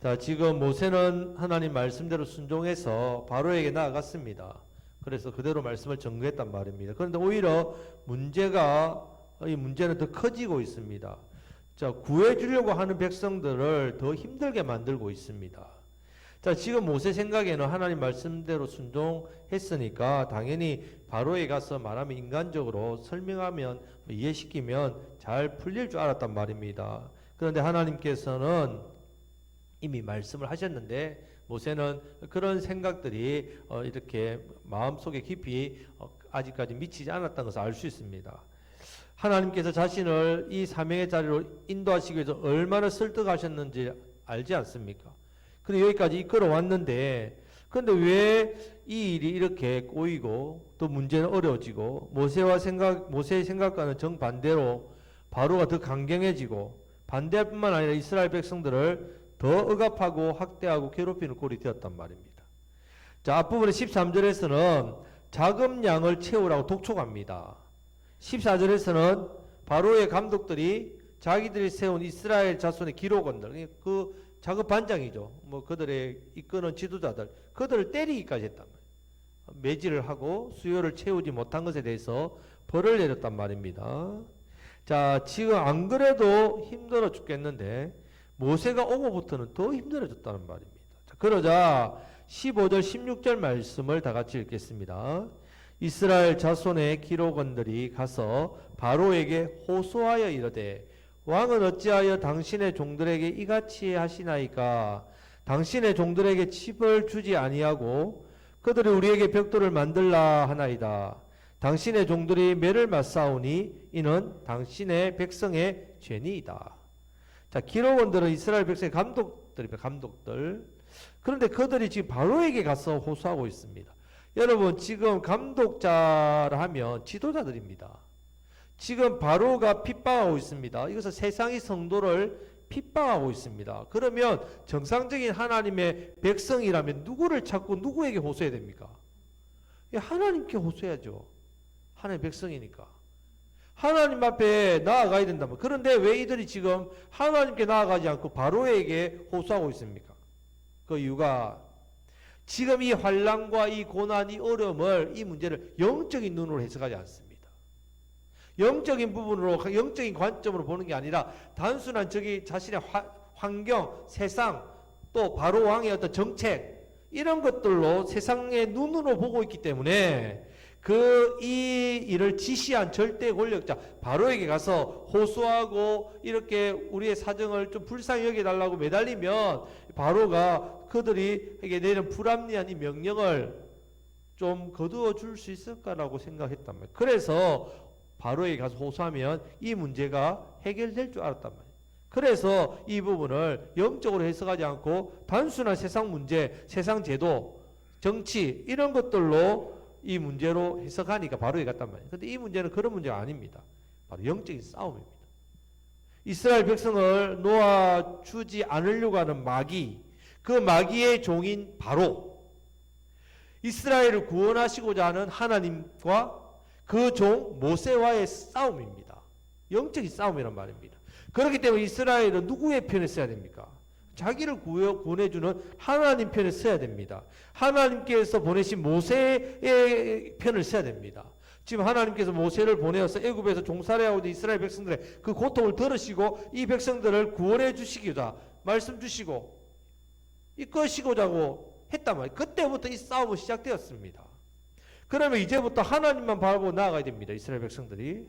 자, 지금 모세는 하나님 말씀대로 순종해서 바로에게 나아갔습니다. 그래서 그대로 말씀을 전거했단 말입니다. 그런데 오히려 문제가 이 문제는 더 커지고 있습니다. 자, 구해주려고 하는 백성들을 더 힘들게 만들고 있습니다. 자, 지금 모세 생각에는 하나님 말씀대로 순종했으니까 당연히 바로에 가서 말하면 인간적으로 설명하면 이해시키면 잘 풀릴 줄 알았단 말입니다. 그런데 하나님께서는 이미 말씀을 하셨는데 모세는 그런 생각들이 어, 이렇게 마음속에 깊이 어, 아직까지 미치지 않았다는 것을 알 수 있습니다. 하나님께서 자신을 이 사명의 자리로 인도하시기 위해서 얼마나 설득하셨는지 알지 않습니까? 근데 여기까지 이끌어 왔는데, 근데 왜 이 일이 이렇게 꼬이고 또 문제는 어려워지고 모세와 생각, 모세의 생각과는 정반대로 바로가 더 강경해지고 반대뿐만 아니라 이스라엘 백성들을 더 억압하고 학대하고 괴롭히는 꼴이 되었단 말입니다. 자, 앞부분에 13절에서는 자금 양을 채우라고 독촉합니다. 14절에서는 바로의 감독들이 자기들이 세운 이스라엘 자손의 기록원들, 그 작업 반장이죠. 뭐 그들의 이끄는 지도자들, 그들을 때리기까지 했단 말이에요. 매질을 하고 수요를 채우지 못한 것에 대해서 벌을 내렸단 말입니다. 자, 지금 안 그래도 힘들어 죽겠는데 모세가 오고부터는 더 힘들어졌다는 말입니다. 자, 그러자 15절, 16절 말씀을 다 같이 읽겠습니다. 이스라엘 자손의 기록원들이 가서 바로에게 호소하여 이르되 왕은 어찌하여 당신의 종들에게 이같이 하시나이까 당신의 종들에게 칩을 주지 아니하고 그들이 우리에게 벽돌을 만들라 하나이다 당신의 종들이 매를 맞사오니 이는 당신의 백성의 죄니이다 자 기록원들은 이스라엘 백성의 감독들입니다 감독들 그런데 그들이 지금 바로에게 가서 호소하고 있습니다 여러분 지금 감독자라 하면 지도자들입니다. 지금 바로가 핍박하고 있습니다. 이것은 세상의 성도를 핍박하고 있습니다. 그러면 정상적인 하나님의 백성이라면 누구를 찾고 누구에게 호소해야 됩니까? 예, 하나님께 호소해야죠. 하나님의 백성이니까. 하나님 앞에 나아가야 된다면. 그런데 왜 이들이 지금 하나님께 나아가지 않고 바로에게 호소하고 있습니까? 그 이유가 지금 이 환란과 이 고난, 이 어려움을 이 문제를 영적인 눈으로 해석하지 않습니다. 영적인 부분으로 영적인 관점으로 보는 게 아니라 단순한 저기 자신의 화, 환경, 세상 또 바로 왕의 어떤 정책 이런 것들로 세상의 눈으로 보고 있기 때문에 그 이 일을 지시한 절대 권력자 바로에게 가서 호소하고 이렇게 우리의 사정을 좀 불쌍히 여겨 달라고 매달리면 바로가 그들이 에게 내린 불합리한 이 명령을 좀 거두어 줄 수 있을까라고 생각했단 말이에요. 그래서 바로에게 가서 호소하면 이 문제가 해결될 줄 알았단 말이에요. 그래서 이 부분을 영적으로 해석하지 않고 단순한 세상 문제, 세상 제도, 정치 이런 것들로 이 문제로 해석하니까 바로에 갔단 말이에요. 근데 이 문제는 그런 문제가 아닙니다. 바로 영적인 싸움입니다. 이스라엘 백성을 놓아주지 않으려고 하는 마귀, 그 마귀의 종인 바로 이스라엘을 구원하시고자 하는 하나님과 그 종 모세와의 싸움입니다. 영적인 싸움이란 말입니다. 그렇기 때문에 이스라엘은 누구의 편에 서야 됩니까? 자기를 구해주는 하나님 편에 서야 됩니다. 하나님께서 보내신 모세의 편을 서야 됩니다. 지금 하나님께서 모세를 보내어서 애굽에서 종살이 하고 있는 이스라엘 백성들의 그 고통을 들으시고 이 백성들을 구원해 주시기자 말씀 주시고 이끄시고자고 했단 말이에요. 그때부터 이 싸움은 시작되었습니다. 그러면 이제부터 하나님만 바라보고 나아가야 됩니다. 이스라엘 백성들이.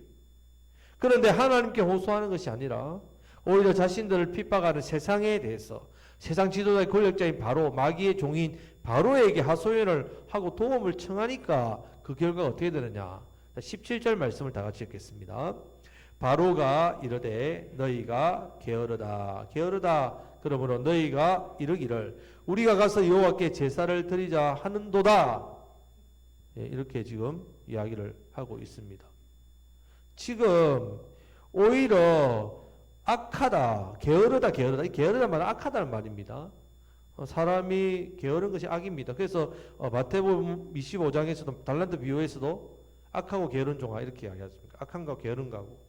그런데 하나님께 호소하는 것이 아니라 오히려 자신들을 핍박하는 세상에 대해서 세상 지도자의 권력자인 바로 마귀의 종인 바로에게 하소연을 하고 도움을 청하니까 그 결과가 어떻게 되느냐? 17절 말씀을 다 같이 읽겠습니다. 바로가 이르되 너희가 게으르다. 게으르다 그러므로 너희가 이르기를 우리가 가서 여호와께 제사를 드리자 하는도다. 예, 이렇게 지금 이야기를 하고 있습니다. 지금 오히려 악하다, 게으르다, 게으르다. 이 게으르다 말은 악하다는 말입니다. 어, 사람이 게으른 것이 악입니다. 그래서 어, 마태복음 25장에서도 달란트 비유에서도 악하고 게으른 종아 이렇게 이야기하십니까? 악한 거 게으른 거고.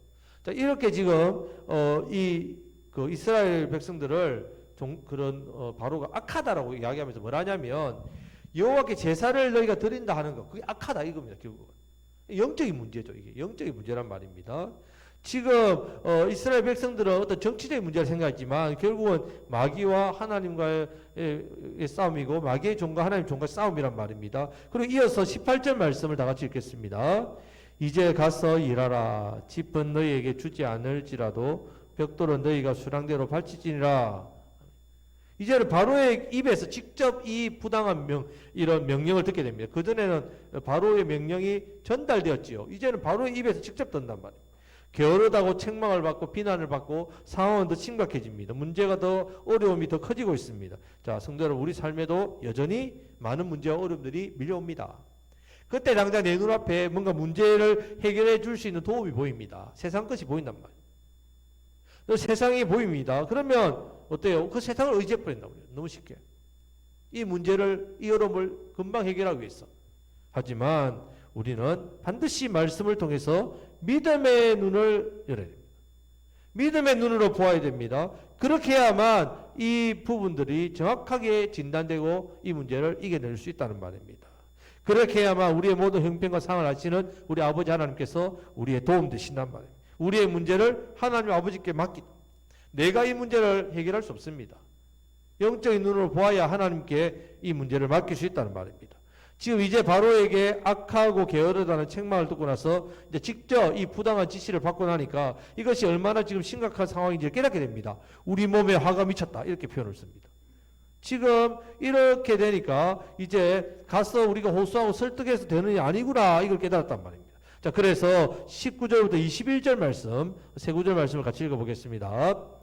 자 이렇게 지금 어, 이그 이스라엘 백성들을 종, 그런 어, 바로가 악하다라고 이야기하면서 뭐라냐면 여호와께 제사를 너희가 드린다 하는 거 그게 악하다 이겁니다 결국은 영적인 문제죠 이게 영적인 문제란 말입니다. 지금 어, 이스라엘 백성들은 어떤 정치적인 문제를 생각했지만 결국은 마귀와 하나님과의 의 싸움이고 마귀의 종과 하나님 종과 싸움이란 말입니다. 그리고 이어서 18절 말씀을 다 같이 읽겠습니다. 이제 가서 일하라. 집은 너희에게 주지 않을지라도 벽돌은 너희가 수량대로 발치지니라. 이제는 바로의 입에서 직접 이 부당한 명, 이런 명령을 듣게 됩니다. 그전에는 바로의 명령이 전달되었지요. 이제는 바로의 입에서 직접 듣는단 말이에요. 게으르다고 책망을 받고 비난을 받고 상황은 더 심각해집니다. 문제가 더 어려움이 더 커지고 있습니다. 자, 성도 여러분, 우리 삶에도 여전히 많은 문제와 어려움들이 밀려옵니다. 그때 당장 내 눈앞에 뭔가 문제를 해결해 줄 수 있는 도움이 보입니다. 세상 것이 보인단 말이에요. 또 세상이 보입니다. 그러면 어때요? 그 세상을 의지해 버린다고 그래요. 너무 쉽게. 이 문제를, 이 어려움을 금방 해결하기 위해서. 하지만 우리는 반드시 말씀을 통해서 믿음의 눈을 열어야 됩니다. 믿음의 눈으로 보아야 됩니다. 그렇게 해야만 이 부분들이 정확하게 진단되고 이 문제를 이겨낼 수 있다는 말입니다. 그렇게 해야만 우리의 모든 형편과 상을 아시는 우리 아버지 하나님께서 우리의 도움 되신단 말이에요. 우리의 문제를 하나님 아버지께 맡기. 내가 이 문제를 해결할 수 없습니다. 영적인 눈으로 보아야 하나님께 이 문제를 맡길 수 있다는 말입니다. 지금 이제 바로에게 악하고 게으르다는 책망을 듣고 나서 이제 직접 이 부당한 지시를 받고 나니까 이것이 얼마나 지금 심각한 상황인지 깨닫게 됩니다. 우리 몸에 화가 미쳤다 이렇게 표현을 씁니다. 지금 이렇게 되니까 이제 가서 우리가 호소하고 설득해서 되는 게 아니구나 이걸 깨달았단 말입니다. 자 그래서 19절부터 21절 말씀 세 구절 말씀을 같이 읽어보겠습니다.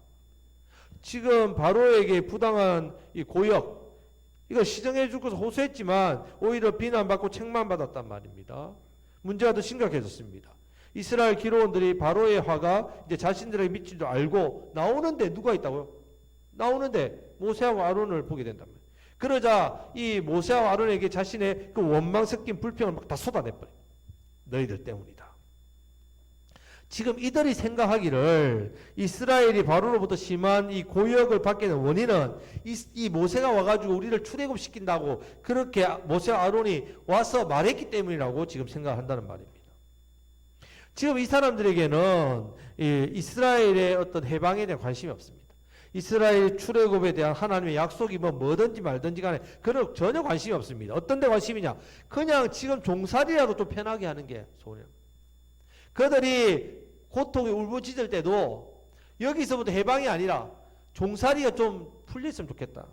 지금 바로에게 부당한 이 고역 이거 시정해 줄 것을 호소했지만 오히려 비난받고 책망받았단 말입니다. 문제가 더 심각해졌습니다. 이스라엘 기로원들이 바로의 화가 이제 자신들에게 미친 줄 알고 나오는데 누가 있다고요? 나오는데 모세하고 아론을 보게 된단 말이에요. 그러자 이 모세하고 아론에게 자신의 그 원망 섞인 불평을 막 다 쏟아내버려요. 너희들 때문이다. 지금 이들이 생각하기를 이스라엘이 바로로부터 심한 이 고역을 받게 된 원인은 이, 이 모세가 와가지고 우리를 출애굽시킨다고 그렇게 모세와 아론이 와서 말했기 때문이라고 지금 생각한다는 말입니다. 지금 이 사람들에게는 이 이스라엘의 어떤 해방에 대한 관심이 없습니다. 이스라엘 출애굽에 대한 하나님의 약속이 뭐 뭐든지 말든지 간에 그런 전혀 관심이 없습니다. 어떤 데 관심이냐? 그냥 지금 종살이라도 좀 편하게 하는 게 소원이에요. 그들이 고통이 울부짖을 때도 여기서부터 해방이 아니라 종살이가 좀 풀렸으면 좋겠다.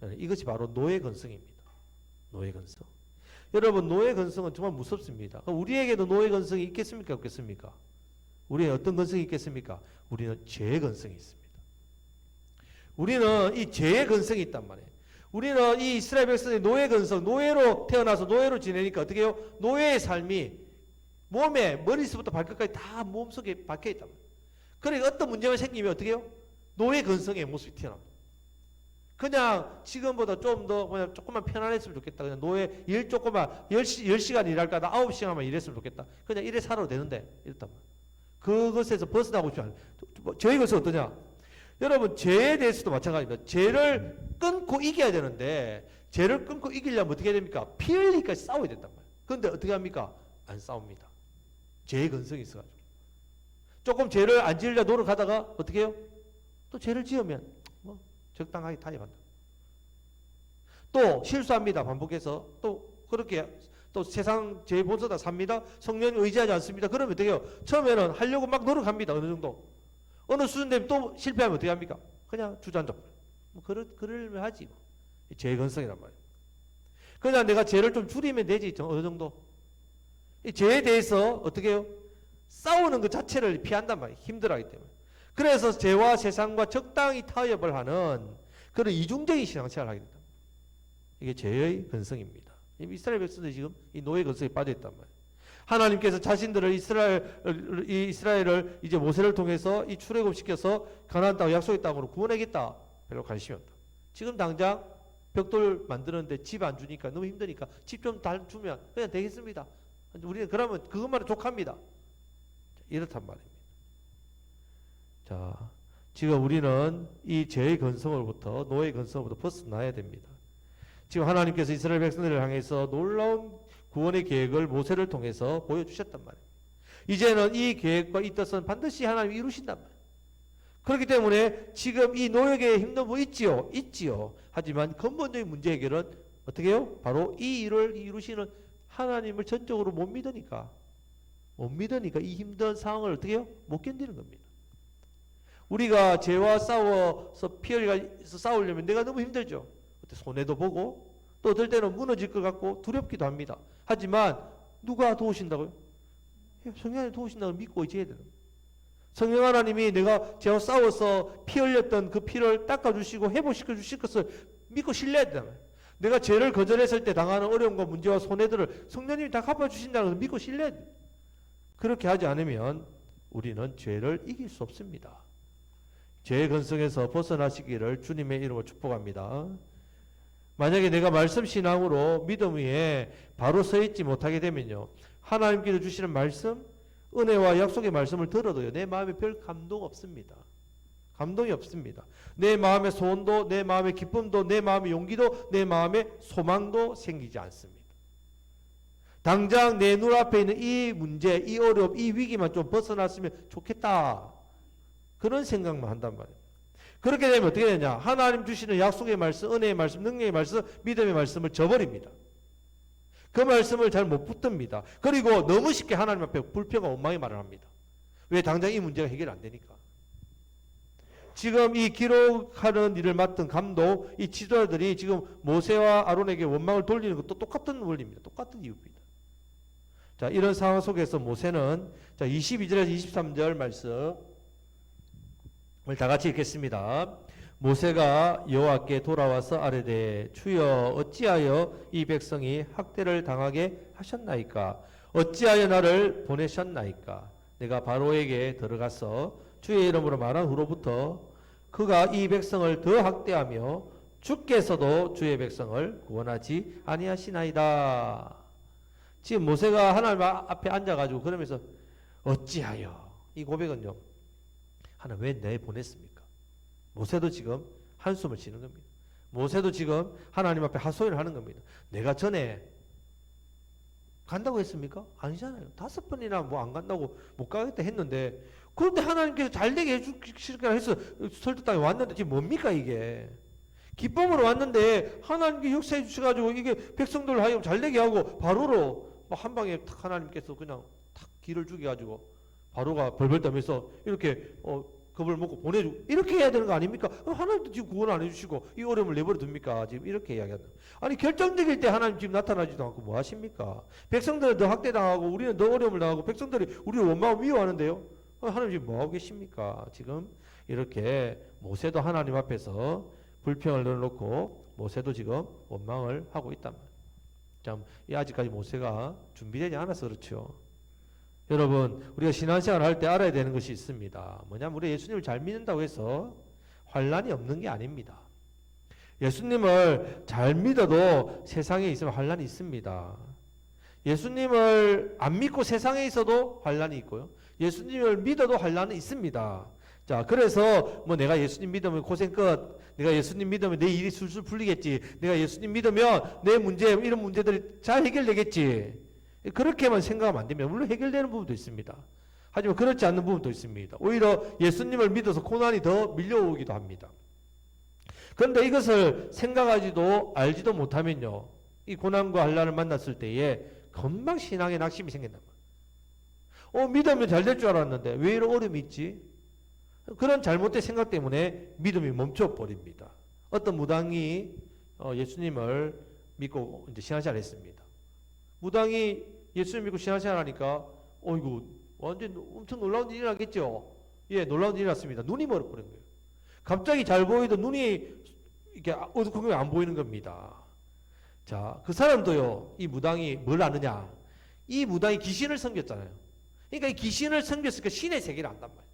네, 이것이 바로 노예 건성입니다. 노예 건성. 여러분 노예 건성은 정말 무섭습니다. 우리에게도 노예 건성이 있겠습니까? 없겠습니까? 우리의 어떤 건성이 있겠습니까? 우리는 죄의 건성이 있습니다. 우리는 이 죄의 건성이 있단 말이에요. 우리는 이 이스라엘 백성의 노예 건성, 노예로 태어나서 노예로 지내니까 어떻게 해요? 노예의 삶이 몸에 머리서부터 발끝까지 다 몸속에 박혀 있단 말이에요. 그러니까 어떤 문제가 생기면 어떻게 해요? 노예 건성의 모습이 튀어나옵니다. 그냥 지금보다 좀 더 그냥 조금만 편안했으면 좋겠다. 그냥 노예 일 조금만 10시, 10시간 일할까? 나 9시간만 일했으면 좋겠다. 그냥 이래 살아도 되는데 이랬단 말이에요. 그것에서 벗어나고 않아요. 저희 것은 어떠냐? 여러분 죄에 대해서도 마찬가지입니다. 죄를 끊고 이겨야 되는데 죄를 끊고 이기려면 어떻게 해야 됩니까? 피 흘리기까지 싸워야 된단 말이에요. 그런데 어떻게 합니까? 안 싸웁니다. 죄의 근성이 있어가지고. 조금 죄를 안 지으려 노력하다가 어떻게 해요? 또 죄를 지으면 뭐 적당하게 타협한다. 또 실수합니다. 반복해서 또 그렇게 또 세상 죄 본서다 삽니다. 성령 의지하지 않습니다. 그러면 어떻게 해요? 처음에는 하려고 막 노력합니다. 어느 정도. 어느 수준 되면 또 실패하면 어떻게 합니까? 그냥 주저앉아. 뭐 그럴 그럴 하지. 뭐. 죄의 근성이란 말이에요. 그냥 내가 죄를 좀 줄이면 되지. 어느 정도. 이 죄에 대해서 어떻게 해요? 싸우는 것 자체를 피한단 말이에요. 힘들어하기 때문에. 그래서 죄와 세상과 적당히 타협을 하는 그런 이중적인 신앙생활을 하게 된다. 이게 죄의 근성입니다. 이스라엘 백성들이 지금 이 노예 근성에 빠져 있단 말이에요. 하나님께서 자신들을 이스라엘 이 이스라엘을 이제 모세를 통해서 이 출애굽 시켜서 가나안 땅 약속의 땅으로 구원하겠다. 별로 관심이 없다. 지금 당장 벽돌 만드는데 집 안 주니까 너무 힘드니까 집 좀 주면 그냥 되겠습니다. 우리는 그러면 그것만 족합니다. 이렇단 말입니다. 자, 지금 우리는 이 죄의 근성으로부터 노예의 근성으로부터 벗어나야 됩니다. 지금 하나님께서 이스라엘 백성들을 향해서 놀라운 구원의 계획을 모세를 통해서 보여주셨단 말이에요. 이제는 이 계획과 이 뜻은 반드시 하나님이 이루신단 말이에요. 그렇기 때문에 지금 이 노역에 힘든 부 있지요? 있지요. 하지만 근본적인 문제 해결은 어떻게 해요? 바로 이 일을 이루시는 하나님을 전적으로 못 믿으니까 못 믿으니까 이 힘든 상황을 어떻게 해요? 못 견디는 겁니다. 우리가 죄와 싸워서 피 흘려서 싸우려면 내가 너무 힘들죠. 그때 손해도 보고 또 어떨 때는 무너질 것 같고 두렵기도 합니다. 하지만 누가 도우신다고요? 성령 하나님 도우신다고 믿고 있어야 되는 거예요. 성령 하나님이 내가 죄와 싸워서 피 흘렸던 그 피를 닦아주시고 회복시켜 주실 것을 믿고 신뢰해야 된다. 내가 죄를 거절했을 때 당하는 어려움과 문제와 손해들을 성령님이 다 갚아주신다는 것을 믿고 돼. 그렇게 하지 않으면 우리는 죄를 이길 수 없습니다. 죄의 근성에서 벗어나시기를 주님의 이름으로 축복합니다. 만약에 내가 말씀 신앙으로 믿음 위에 바로 서 있지 못하게 되면요. 하나님께서 주시는 말씀, 은혜와 약속의 말씀을 들어도요. 내 마음에 별 감동 없습니다. 감동이 없습니다. 내 마음의 소원도, 내 마음의 기쁨도, 내 마음의 용기도, 내 마음의 소망도 생기지 않습니다. 당장 내 눈앞에 있는 이 문제, 이 어려움, 이 위기만 좀 벗어났으면 좋겠다. 그런 생각만 한단 말이에요. 그렇게 되면 어떻게 되냐? 하나님 주시는 약속의 말씀, 은혜의 말씀, 능력의 말씀, 믿음의 말씀을 저버립니다. 그 말씀을 잘 못 붙듭니다. 그리고 너무 쉽게 하나님 앞에 불평과 원망의 말을 합니다. 왜 당장 이 문제가 해결 안 되니까. 지금 이 기록하는 일을 맡은 감독, 이 지도자들이 지금 모세와 아론에게 원망을 돌리는 것도 똑같은 원리입니다. 똑같은 이유입니다. 자, 이런 상황 속에서 모세는 자, 22절에서 23절 말씀 오늘 다 같이 읽겠습니다. 모세가 여호와께 돌아와서 아뢰되 주여 어찌하여 이 백성이 학대를 당하게 하셨나이까 어찌하여 나를 보내셨나이까 내가 바로에게 들어가서 주의 이름으로 말한 후로부터 그가 이 백성을 더 학대하며 주께서도 주의 백성을 구원하지 아니하시나이다. 지금 모세가 하나님 앞에 앉아가지고 그러면서 어찌하여 이 고백은요. 하나님 왜 내 보냈습니까? 모세도 지금 한숨을 쉬는 겁니다. 모세도 지금 하나님 앞에 하소연을 하는 겁니다. 내가 전에 간다고 했습니까? 아니잖아요. 다섯 번이나 뭐 안 간다고 못 가겠다 했는데 그런데 하나님께서 잘 되게 해주실까 해서 설득 땅에 왔는데 지금 뭡니까 이게? 기쁨으로 왔는데 하나님께 역사해 주셔가지고 이게 백성들 하여 잘 되게 하고 바로로 뭐한 방에 탁 하나님께서 그냥 탁 길을 주게 가지고 바로가 벌벌 떨면서 이렇게 어, 겁을 먹고 보내주고 이렇게 해야 되는 거 아닙니까? 하나님도 지금 구원 안 해주시고 이 어려움을 내버려 둡니까? 지금 이렇게 이야기한다. 아니 결정적일 때 하나님 지금 나타나지도 않고 뭐 하십니까? 백성들은 더 학대당하고 우리는 더 어려움을 당하고 백성들이 우리를 원망 미워하는데요. 하나님 지금 뭐 하고 계십니까? 지금 이렇게 모세도 하나님 앞에서 불평을 넣어놓고 모세도 지금 원망을 하고 있단 말이에요. 참, 아직까지 모세가 준비되지 않아서 그렇죠. 여러분, 우리가 신앙생활 할 때 알아야 되는 것이 있습니다. 뭐냐면 우리 예수님을 잘 믿는다고 해서 환란이 없는 게 아닙니다. 예수님을 잘 믿어도 세상에 있으면 환란이 있습니다. 예수님을 안 믿고 세상에 있어도 환란이 있고요. 예수님을 믿어도 환란이 있습니다. 자, 그래서 뭐 내가 예수님 믿으면 고생 끝. 내가 예수님 믿으면 내 일이 술술 풀리겠지. 내가 예수님 믿으면 내 문제 이런 문제들이 잘 해결되겠지. 그렇게만 생각하면 안 됩니다. 물론 해결되는 부분도 있습니다. 하지만 그렇지 않는 부분도 있습니다. 오히려 예수님을 믿어서 고난이 더 밀려오기도 합니다. 그런데 이것을 생각하지도 알지도 못하면요. 이 고난과 한란을 만났을 때에 금방 신앙의 낙심이 생긴단 말이에요. 어, 믿으면 잘 될 줄 알았는데 왜 이런 어려움이 있지? 그런 잘못된 생각 때문에 믿음이 멈춰버립니다. 어떤 무당이 어, 예수님을 믿고 이제 신앙생활 했습니다. 무당이 예수님 믿고 신앙생활 하니까 어이구 완전 엄청 놀라운 일이 나겠죠. 예, 놀라운 일이 났습니다. 눈이 멀어버린 거예요. 갑자기 잘 보이던 눈이 이렇게 어두컴컴 안 보이는 겁니다. 자, 그 사람도요, 이 무당이 뭘 아느냐? 이 무당이 귀신을 섬겼잖아요. 그러니까 이 귀신을 섬겼으니까 신의 세계를 안단 말이에요.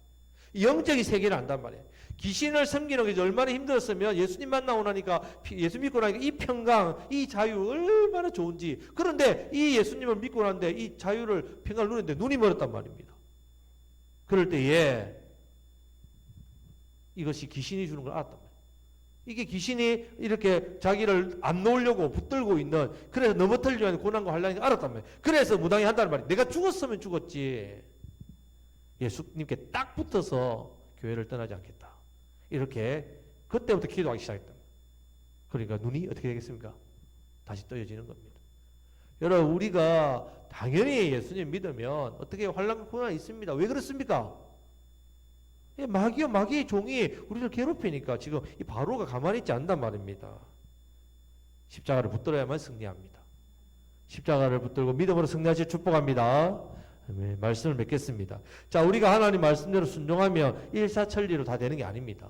영적인 세계를 안단 말이에요. 귀신을 섬기는 게 얼마나 힘들었으면 예수님 만나고 나니까 피- 예수 믿고 나니까 이 평강, 이 자유 얼마나 좋은지. 그런데 이 예수님을 믿고 나는데 이 자유를 평강을 누리는데 눈이 멀었단 말입니다. 그럴 때에 이것이 귀신이 주는 걸 알았단 말 이게 귀신이 이렇게 자기를 안 놓으려고 붙들고 있는 그래서 넘어뜨리려 하는 고난과 환란이 알았단 말이에요. 그래서 무당이 한다는 말이에요. 내가 죽었으면 죽었지. 예수님께 딱 붙어서 교회를 떠나지 않겠다. 이렇게 그때부터 기도하기 시작했다. 그러니까 눈이 어떻게 되겠습니까? 다시 떠여지는 겁니다. 여러분 우리가 당연히 예수님 믿으면 어떻게 환란과 고난이 있습니다. 왜 그렇습니까? 예, 마귀와 마귀의 종이 우리를 괴롭히니까 지금 이 바로가 가만히 있지 않단 말입니다. 십자가를 붙들어야만 승리합니다. 십자가를 붙들고 믿음으로 승리하실 축복합니다. 아멘. 말씀을 맺겠습니다. 자, 우리가 하나님 말씀대로 순종하면 일사천리로 다 되는 게 아닙니다.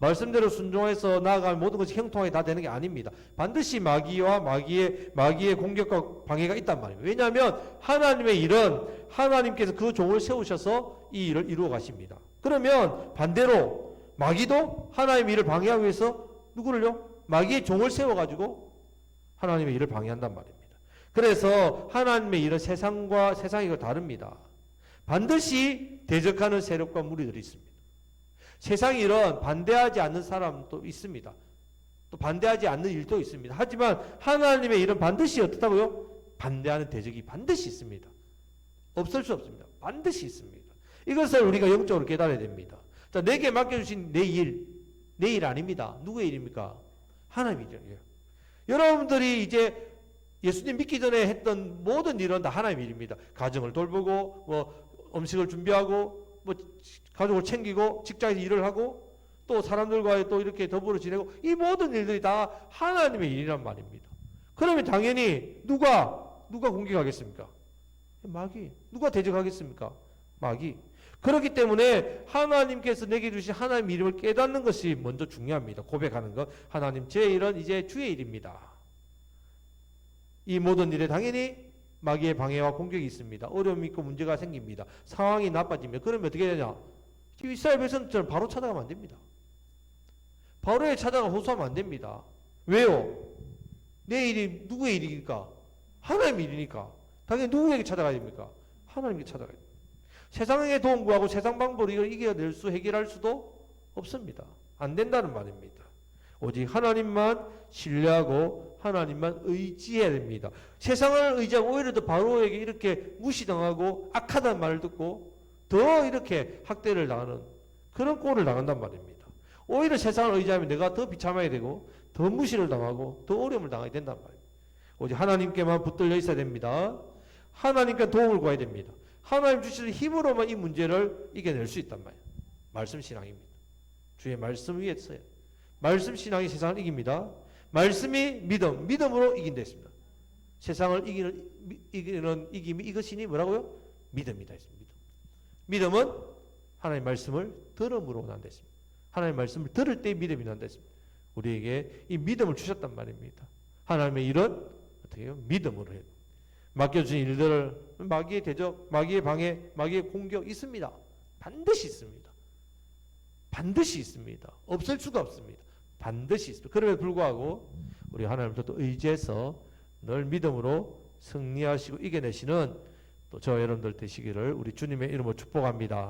말씀대로 순종해서 나아가면 모든 것이 형통하게 다 되는 게 아닙니다. 반드시 마귀와 마귀의 마귀의 공격과 방해가 있단 말이에요. 왜냐하면 하나님의 일은 하나님께서 그 종을 세우셔서 이 일을 이루어 가십니다. 그러면 반대로 마귀도 하나님의 일을 방해하기 위해서 누구를요? 마귀의 종을 세워 가지고 하나님의 일을 방해한단 말입니다. 그래서 하나님의 일은 세상과 세상이 다릅니다. 반드시 대적하는 세력과 무리들이 있습니다. 세상 일은 반대하지 않는 사람도 있습니다. 또 반대하지 않는 일도 있습니다. 하지만 하나님의 일은 반드시 어떻다고요? 반대하는 대적이 반드시 있습니다. 없을 수 없습니다. 반드시 있습니다. 이것을 우리가 영적으로 깨달아야 됩니다. 자, 내게 맡겨주신 내 일, 내 일 아닙니다. 누구의 일입니까? 하나님의 일이에요. 여러분들이 이제 예수님 믿기 전에 했던 모든 일은 다 하나님의 일입니다. 가정을 돌보고, 뭐, 음식을 준비하고, 뭐, 가족을 챙기고, 직장에서 일을 하고, 또 사람들과의 또 이렇게 더불어 지내고, 이 모든 일들이 다 하나님의 일이란 말입니다. 그러면 당연히 누가, 누가 공격하겠습니까? 마귀. 누가 대적하겠습니까? 마귀. 그렇기 때문에 하나님께서 내게 주신 하나님 이름을 깨닫는 것이 먼저 중요합니다. 고백하는 것. 하나님, 제 일은 이제 주의 일입니다. 이 모든 일에 당연히 마귀의 방해와 공격이 있습니다. 어려움이 있고 문제가 생깁니다. 상황이 나빠지면 그러면 어떻게 되냐? 이스라엘 백성들은 바로 찾아가면 안 됩니다. 바로에 찾아가 호소하면 안 됩니다. 왜요? 내 일이 누구의 일이니까? 하나님의 일이니까. 당연히 누구에게 찾아가야 됩니까? 하나님께 찾아가야 됩니다. 세상의 도움 구하고 세상 방법으로 이겨낼 수, 해결할 수도 없습니다. 안 된다는 말입니다. 오직 하나님만 신뢰하고 하나님만 의지해야 됩니다. 세상을 의지하고 오히려 더 바로에게 이렇게 무시당하고 악하다는 말을 듣고 더 이렇게 학대를 당하는 그런 꼴을 당한단 말입니다. 오히려 세상을 의지하면 내가 더 비참하게 되고 더 무시를 당하고 더 어려움을 당하게 된단 말입니다. 오직 하나님께만 붙들려 있어야 됩니다. 하나님께 도움을 구해야 됩니다. 하나님 주시는 힘으로만 이 문제를 이겨낼 수 있단 말이에요. 말씀 신앙입니다. 주의 말씀 위에 서요. 말씀 신앙이 세상을 이깁니다. 말씀이 믿음, 믿음으로 이긴다 했습니다. 세상을 이기는, 미- 이기는 이김이 이것이니 뭐라고요? 믿음이다 했습니다. 믿음. 믿음은 하나님의 말씀을 들음으로 난다 했습니다. 하나님의 말씀을 들을 때 믿음이 난다 했습니다. 우리에게 이 믿음을 주셨단 말입니다. 하나님의 일은 어떻게 해요? 믿음으로 해요. 맡겨주신 일들을 마귀의 대적, 마귀의 방해, 마귀의 공격 있습니다. 반드시 있습니다. 반드시 있습니다. 없을 수가 없습니다. 반드시 있습니다. 그럼에도 불구하고 우리 하나님도 또 의지해서 늘 믿음으로 승리하시고 이겨내시는 또 저 여러분들 되시기를 우리 주님의 이름으로 축복합니다.